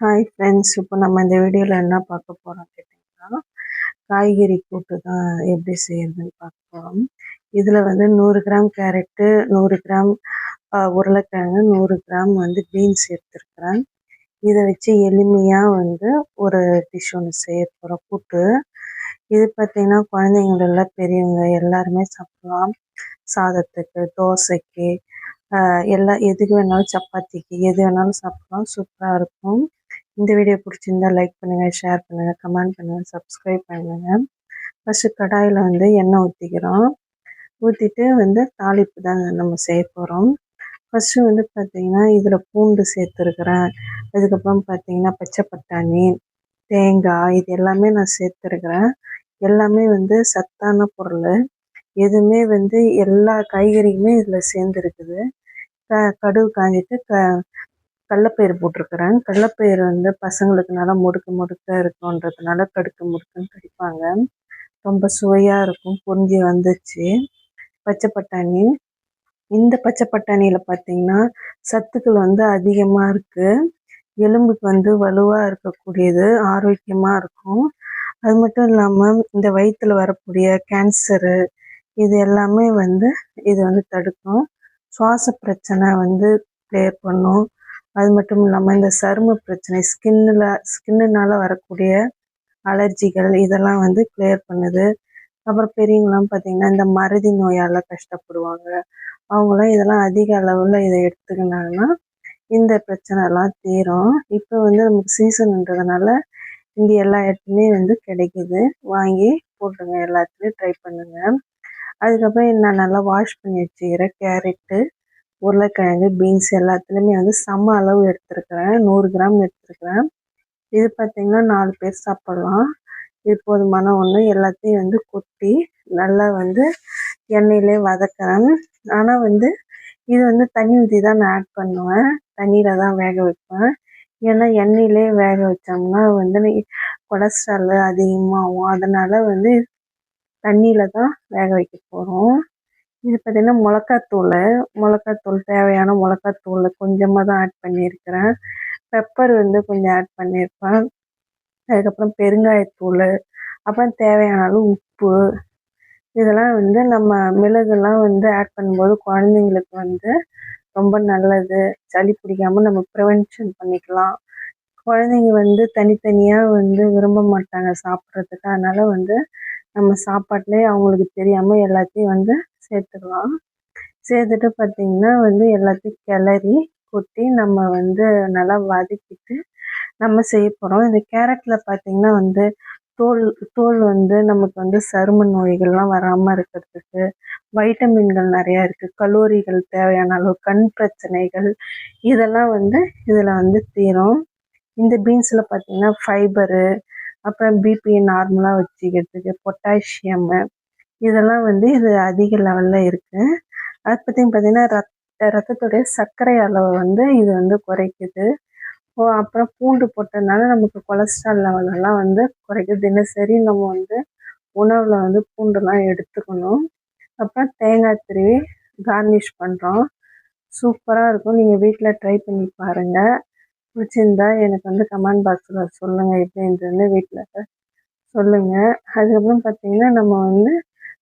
Hi friends இப்போ நம்ம இந்த வீடியோவில் என்ன பார்க்க போகிறோம் கேட்டிங்கன்னா காய்கறி கூட்டு தான் எப்படி செய்யறதுன்னு பார்க்க போகிறோம் இதில் வந்து நூறு கிராம் கேரட்டு நூறு கிராம் உருளைக்கிழங்கு நூறு கிராம் வந்து பீன்ஸ் எடுத்துருக்குறேன். இதை வச்சு எளிமையாக வந்து ஒரு டிஷ் ஒன்று செய்ய போகிறோம் கூட்டு. இது பார்த்திங்கன்னா குழந்தைங்களெல்லாம் பெரியவங்க எல்லாருமே சாப்பிடலாம். சாதத்துக்கு தோசைக்கு எல்லா எதுக்கு வேணாலும் சப்பாத்திக்கு எது வேணாலும் சாப்பிடலாம். சூப்பராக இருக்கும். இந்த வீடியோ பிடிச்சிருந்தா லைக் பண்ணுங்கள் ஷேர் பண்ணுங்கள் கமெண்ட் பண்ணுங்கள் சப்ஸ்கிரைப் பண்ணுங்கள் ஃபஸ்ட்டு கடாயில் வந்து எண்ணெய் ஊற்றிக்கிறோம் ஊற்றிட்டு வந்து தாளிப்பு தான் நம்ம செய்ய போகிறோம் ஃபஸ்ட்டு வந்து பார்த்திங்கன்னா இதில் பூண்டு சேர்த்துருக்குறேன். அதுக்கப்புறம் பார்த்திங்கன்னா பச்சை பட்டாணி தேங்காய் இது எல்லாமே நான் சேர்த்துருக்குறேன். எல்லாமே வந்து சத்தான பொருள். எதுவுமே வந்து எல்லா காய்கறியுமே இதில் சேர்ந்துருக்குது. க கடுகு காஞ்சிட்டு க கடலப்பயிறு போட்டிருக்கிறேன். கடலப்பயிறு வந்து பசங்களுக்கு நல்லா முடுக்கு முடுக்க இருக்குன்றதுனால கடுக்கு முடுக்கன்னு கடிப்பாங்க. ரொம்ப சுவையாக இருக்கும். புரிஞ்சு வந்துச்சு. பச்சை பட்டாணி. இந்த பச்சை பட்டாணியில் பார்த்தீங்கன்னா சத்துக்கள் வந்து அதிகமாக இருக்குது எலும்புக்கு வந்து வலுவாக இருக்கக்கூடியது ஆரோக்கியமாக இருக்கும். அது மட்டும் இல்லாமல் இந்த வயிற்றில் வரக்கூடிய கேன்சரு இது எல்லாமே வந்து இது வந்து தடுக்கும். சுவாச பிரச்சனை வந்து கிளியர் பண்ணும். அது மட்டும் இல்லாமல் இந்த சரும பிரச்சனை ஸ்கின்னில் ஸ்கின்னுனால வரக்கூடிய அலர்ஜிகள் இதெல்லாம் வந்து கிளியர் பண்ணுது. அப்புறம் பெரியவங்களாம் பார்த்திங்கன்னா இந்த மறதி நோயால் கஷ்டப்படுவாங்க. அவங்களாம் இதெல்லாம் அதிக அளவில் இதை எடுத்துக்கினாங்கன்னா இந்த பிரச்சனைலாம் தீரும். இப்போ வந்து நமக்கு சீசன்ன்றதுனால இந்த எல்லா இடத்துலையுமே வந்து கிடைக்கிது. வாங்கி போட்டுருங்க எல்லாத்துலேயும் ட்ரை பண்ணுங்கள் அதுக்கப்புறம் நான் நல்லா வாஷ் பண்ணி வச்சுக்கிறேன் கேரட்டு உருளைக்கிழங்கு பீன்ஸ் எல்லாத்துலேயுமே வந்து சம அளவு எடுத்துருக்கிறேன். நூறு கிராம் எடுத்துருக்கிறேன். இது பார்த்திங்கன்னா நாலு பேர் சாப்பிட்லாம். இது போதுமான ஒன்று எல்லாத்தையும் வந்து கொட்டி நல்லா வந்து எண்ணெயிலே வதக்கிறேன். ஆனால் வந்து இது வந்து தண்ணி ஊற்றி தான் நான் ஆட் பண்ணுவேன். தண்ணியில் தான் வேக வைப்பேன். ஏன்னா எண்ணெயிலே வேக வச்சோம்னா வந்து கொலஸ்ட்ரால் அதிகமாகும். அதனால் வந்து தண்ணியில் தான் வேக வைக்க போகிறோம் இது பார்த்திங்கன்னா மிளகாத்தூள். மிளகாத்தூள் தேவையான மிளகாத்தூள் கொஞ்சமாக தான் ஆட் பண்ணியிருக்கிறேன். பெப்பர் வந்து கொஞ்சம் ஆட் பண்ணியிருப்பேன். அதுக்கப்புறம் பெருங்காயத்தூள். அப்புறம் தேவையான அளவு உப்பு. இதெல்லாம் வந்து நம்ம மிளகுலாம் வந்து ஆட் பண்ணும்போது குழந்தைங்களுக்கு வந்து ரொம்ப நல்லது. சளி பிடிக்காமல் நம்ம ப்ரிவென்ஷன் பண்ணிக்கலாம். குழந்தைங்க வந்து தனித்தனியாக வந்து விரும்ப மாட்டாங்க சாப்பிட்றதுக்கு. அதனால் வந்து நம்ம சாப்பாட்டிலே அவங்களுக்கு தெரியாமல் எல்லாத்தையும் வந்து சேர்த்துக்கலாம் சேர்த்துட்டு பார்த்திங்கன்னா வந்து எல்லாத்தையும் கிளறி கொட்டி நம்ம வந்து நல்லா வதக்கிட்டு நம்ம செய்ய போகிறோம் இந்த கேரட்டில் பார்த்திங்கன்னா வந்து தோல் தோல் வந்து நமக்கு வந்து சரும நோய்கள்லாம் வராமல் இருக்கிறதுக்கு வைட்டமின்கள் நிறையா இருக்குது கலோரிகள் தேவையான அளவு கண் பிரச்சனைகள் இதெல்லாம் வந்து இதில் வந்து தீரும். இந்த பீன்ஸில் பார்த்திங்கன்னா ஃபைபரு அப்புறம் பிபி நார்மலாக வச்சுக்கிறதுக்கு பொட்டாசியம் இதெல்லாம் வந்து இது அதிக லெவலில் இருக்குது அது பற்றியும் பார்த்திங்கன்னா ரத் ரத்தத்துடைய சர்க்கரை அளவை வந்து இது வந்து குறைக்குது. ஓ அப்புறம் பூண்டு போட்டதுனால நமக்கு கொலஸ்ட்ரால் லெவலெல்லாம் வந்து குறைக்குது. தினசரி நம்ம வந்து உணவில் வந்து பூண்டுலாம் எடுத்துக்கணும். அப்புறம் தேங்காய் திருவி கார்னிஷ் பண்ணுறோம் சூப்பராக இருக்கும். நீங்கள் வீட்டில் ட்ரை பண்ணி பாருங்கள் பிடிச்சிருந்தா எனக்கு வந்து கமெண்ட் பாக்ஸில் சொல்லுங்கள் எப்படி இருந்ததுன்னு வீட்டில் சொல்லுங்கள் அதுக்கப்புறம் பார்த்திங்கன்னா நம்ம வந்து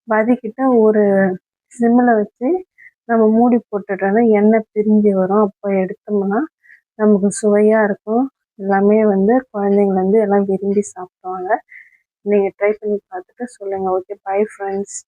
வதக்கிட்டு ஒரு சிம்மில் வச்சு நம்ம மூடி போட்டுட்டோன்னா எண்ணெய் பிரிஞ்சு வரும். அப்போ எடுத்தோம்னா நமக்கு சுவையாக இருக்கும். எல்லாமே வந்து குழந்தைங்க வந்து எல்லாம் விரும்பி சாப்பிடுவாங்க. நீங்கள் ட்ரை பண்ணி பார்த்துட்டு சொல்லுங்கள் ஓகே பை ஃப்ரெண்ட்ஸ்